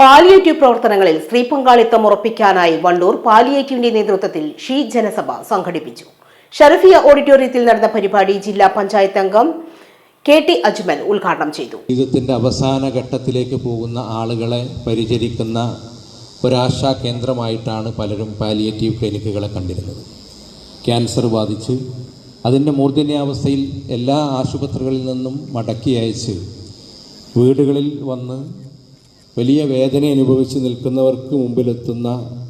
Palliative പ്രവർത്തനങ്ങളിൽ സ്ത്രീ പങ്കാളിത്തം ഉറപ്പിക്കാനായി വണ്ടൂർ പാലിയേറ്റീവിന്റെ നേതൃത്വത്തിൽ ഷീ ജനസഭ സംഘടിപ്പിച്ചു. ഷറഫിയ ഓഡിറ്റോറിയത്തിൽ നടന്ന പരിപാടി ജില്ലാ പഞ്ചായത്ത് അംഗം കെ ടി അജ്മൽ ഉദ്ഘാടനം ചെയ്തു. ജീവിതത്തിന്റെ അവസാന ഘട്ടത്തിലേക്ക് പോകുന്ന ആളുകളെ പരിചരിക്കുന്ന ഒരാശാ കേന്ദ്രമായിട്ടാണ് പലരും പാലിയേറ്റീവ് ക്ലിനിക്കുകളെ കണ്ടിരുന്നത്. ക്യാൻസർ ബാധിച്ച് അതിന്റെ മൂർധന്യാവസ്ഥയിൽ എല്ലാ ആശുപത്രികളിൽ നിന്നും മടക്കി അയച്ച് വീടുകളിൽ വന്ന് വലിയ വേദന അനുഭവിച്ച് നിൽക്കുന്നവർക്ക് മുമ്പിലെത്തുന്ന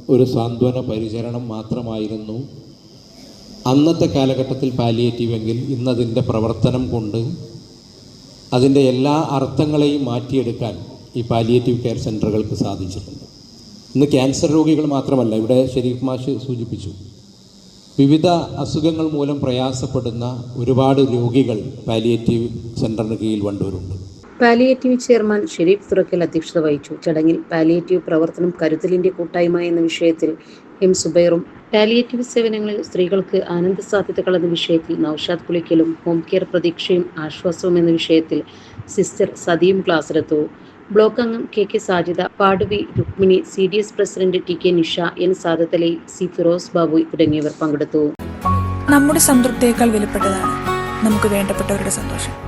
ഒരു സാന്ത്വന പരിചരണം മാത്രമായിരുന്നു അന്നത്തെ കാലഘട്ടത്തിൽ പാലിയേറ്റീവെങ്കിൽ ഇന്നതിന്റെ പ്രവർത്തനം കൊണ്ട് അതിന്റെ എല്ലാ അർത്ഥങ്ങളെയും മാറ്റിയെടുക്കാൻ ഈ പാലിയേറ്റീവ് കെയർ സെന്ററുകൾക്ക് സാധിച്ചിട്ടുണ്ട്. ഇന്ന് ക്യാൻസർ രോഗികൾ മാത്രമല്ല ഇവിടെ ഷെരീഫ് മാഷ് സൂചിപ്പിച്ചു. വിവിധ അസുഖങ്ങൾ മൂലം പ്രയാസപ്പെടുന്ന ഒരുപാട് രോഗികൾ പാലിയേറ്റീവ് സെന്ററിന് കീഴിൽ വണ്ടൂരുണ്ട് പാലിയേറ്റീവ് ചെയർമാൻ ഷെരീഫ് തുറക്കൽ അധ്യക്ഷത വഹിച്ചു. ചടങ്ങിൽ പാലിയേറ്റീവ് പ്രവർത്തനം കരുതലിന്റെ കൂട്ടായ്മ എന്ന വിഷയത്തിൽ എം സുബൈറും പാലിയേറ്റീവ് സേവനങ്ങളിൽ സ്ത്രീകൾക്ക് ആനന്ദ സാധ്യതകൾ എന്ന വിഷയത്തിൽ നൌഷാദ് പുളിക്കലും ഹോം കെയർ പ്രതീക്ഷയും ആശ്വാസവും എന്ന വിഷയത്തിൽ സിസ്റ്റർ സതിയും ക്ലാസ്സിലെത്തു. ബ്ലോക്ക് അംഗം K K Sajida പാടുവി Rukmini C D S president T K Nisha N Sadathali C Firoz Babu തുടങ്ങിയവർ പങ്കെടുത്തു. നമ്മുടെ സംതൃപ്തിയേക്കാൾ വിലപ്പെട്ടതാണ്. നമുക്ക് വേണ്ടപ്പെട്ടവരുടെ സന്തോഷം.